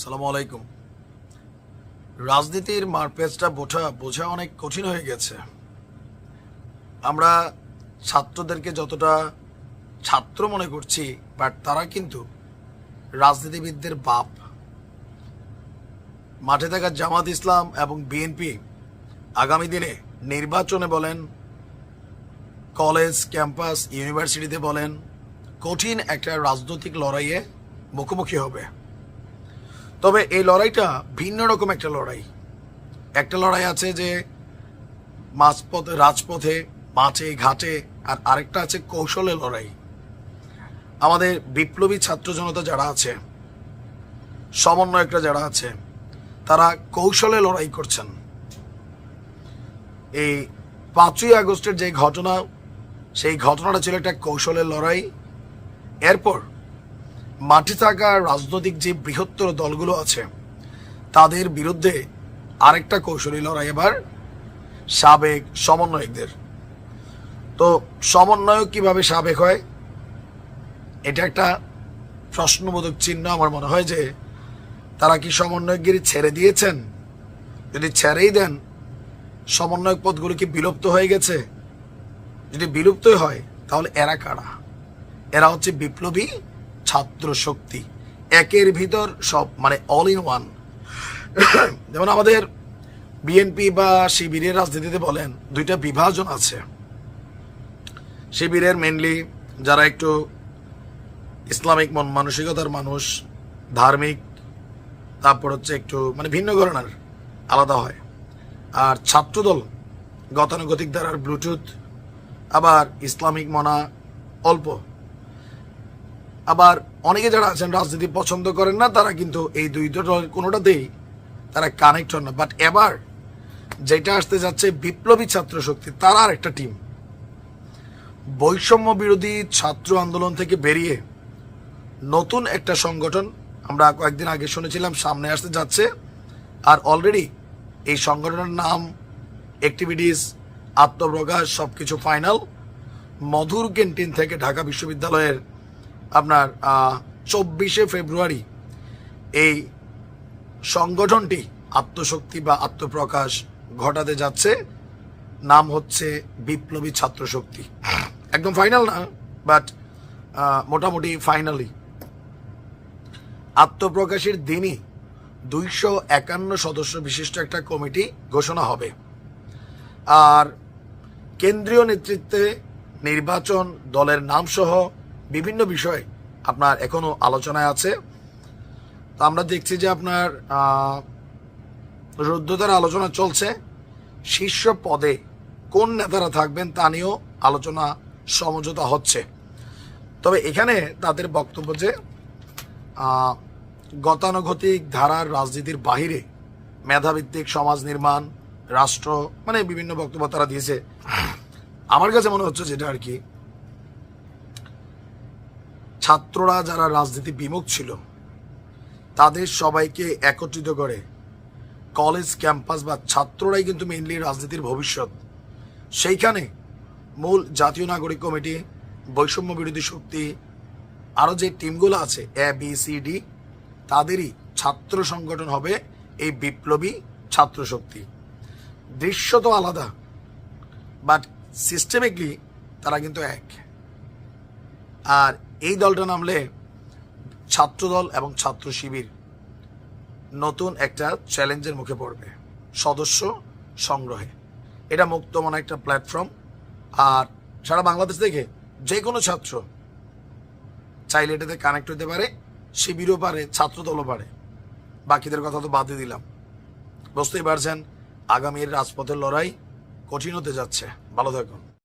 সালামু আলাইকুম। রাজনীতির মারপেজটা বোঝা বোঝা অনেক কঠিন হয়ে গেছে। আমরা ছাত্রদেরকে যতটা ছাত্র মনে করছি, বাট তারা কিন্তু রাজনীতিবিদদের বাপ। মাঠে থাকা জামাত ইসলাম এবং বিএনপি আগামী দিনে নির্বাচনে বলেন, কলেজ, ক্যাম্পাস, ইউনিভার্সিটিতে বলেন, কঠিন একটা রাজনৈতিক লড়াইয়ে মুখোমুখি হবে। তবে এই লড়াইটা ভিন্ন রকম একটা লড়াই। একটা লড়াই আছে যে মাঝপথে, রাজপথে, মাঠে, ঘাটে, আর আরেকটা আছে কৌশলে লড়াই। আমাদের বিপ্লবী ছাত্র জনতা যারা আছে, সমন্বয়করা যারা আছে, তারা কৌশলে লড়াই করছেন। এই পাঁচই আগস্টের যে ঘটনা, সেই ঘটনাটা ছিল একটা কৌশলের লড়াই। এরপর মাঠে থাকা রাজনৈতিক যে বৃহত্তর দলগুলো আছে, তাদের বিরুদ্ধে আরেকটা কৌশলী লড়াই এবার সাবেক সমন্বয়কদের। তো সমন্বয়ক কীভাবে সাবেক হয়? এটা একটা প্রশ্নবোধক চিহ্ন আমার মনে হয় যে, তারা কি সমন্বয়কগিরি ছেড়ে দিয়েছেন? যদি ছেড়েই দেন, সমন্বয়ক পদগুলো কি বিলুপ্ত হয়ে গেছে? যদি বিলুপ্তই হয়, তাহলে এরা কারা? এরা হচ্ছে বিপ্লবী ছাত্র শক্তি একের ভিতর সব মানে অল ইন ওয়ান যেমন আমাদের বিএনপি বা শিবিরের রাজনীতিতে বলেন, দুইটা বিভাজন আছে। শিবিরের মেনলি যারা একটু ইসলামিক মন, মানসিকতার মানুষ, ধার্মিক, তারপর হচ্ছে একটু মানে ভিন্ন ধরনের আলাদা হয়। আর ছাত্রদল গতানুগতিক দ্বারার ব্লুটুথ আবার ইসলামিক মনা অল্প। আবার অনেকে যারা আছেন রাজনীতি পছন্দ করেন না, তারা কিন্তু এই দুই দলের কোনোটাতেই তারা কানেক্ট হন না। বাট এবার যেটা আসতে যাচ্ছে, বিপ্লবী ছাত্র শক্তি, তারা আর একটা টিম বৈষম্য বিরোধী ছাত্র আন্দোলন থেকে বেরিয়ে নতুন একটা সংগঠন আমরা কয়েকদিন আগে শুনেছিলাম, সামনে আসতে যাচ্ছে। আর অলরেডি এই সংগঠনের নাম অ্যাক্টিভিটিস আত্মপ্রকাশ সব কিছু ফাইনাল মধুর ক্যান্টিন থেকে ঢাকা বিশ্ববিদ্যালয়ের আপনার চব্বিশে ফেব্রুয়ারি এই সংগঠনটি আত্মশক্তি বা আত্মপ্রকাশ ঘটাতে যাচ্ছে। নাম হচ্ছে বিপ্লবী ছাত্র শক্তি একদম ফাইনাল না বাট মোটামুটি ফাইনালি আত্মপ্রকাশের দিনই দুইশো একান্ন সদস্য বিশিষ্ট একটা কমিটি ঘোষণা হবে। আর কেন্দ্রীয় নেতৃত্বে নির্বাচন দলের নাম সহ বিভিন্ন বিষয় আপনার এখনও আলোচনায় আছে। তো আমরা দেখছি যে আপনার রুদ্ধতার আলোচনা চলছে। শীর্ষ পদে কোন নেতারা থাকবেন তা নিয়েও আলোচনা সমঝোতা হচ্ছে। তবে এখানে তাদের বক্তব্য যে গতানুগতিক ধারার রাজনীতির বাহিরে মেধাভিত্তিক সমাজ নির্মাণ, রাষ্ট্র মানে বিভিন্ন বক্তব্য তারা দিয়েছে। আমার কাছে মনে হচ্ছে যেটা আর কি ছাত্ররা যারা রাজনীতি বিমুখ ছিল, তাদের সবাইকে একত্রিত করে কলেজ ক্যাম্পাস বা ছাত্ররাই কিন্তু মেনলি রাজনীতির ভবিষ্যৎ। সেইখানে মূল জাতীয় নাগরিক কমিটি, বৈষম্য বিরোধী শক্তি আরও যে টিমগুলো আছে এ বি সি ডি তাদেরই ছাত্র সংগঠন হবে এই বিপ্লবী ছাত্র শক্তি। দৃশ্য তো আলাদা বাট সিস্টেমিকলি তারা কিন্তু এক। আর এই দলটা নামলে ছাত্রদল এবং ছাত্র শিবির নতুন একটা চ্যালেঞ্জের মুখে পড়বে। সদস্য সংগ্রহে। এটা মুক্ত মনে একটা প্ল্যাটফর্ম আর সারা বাংলাদেশ থেকে যে কোনো ছাত্র চাইলে এটাতে কানেক্ট হতে পারে, শিবিরও পারে, ছাত্রদলও পারে। বাকিদের কথা তো বাদে দিলাম। বুঝতেই পারছেন, আগামীর রাজপথের লড়াই কঠিন হতে যাচ্ছে। ভালো থাকুন।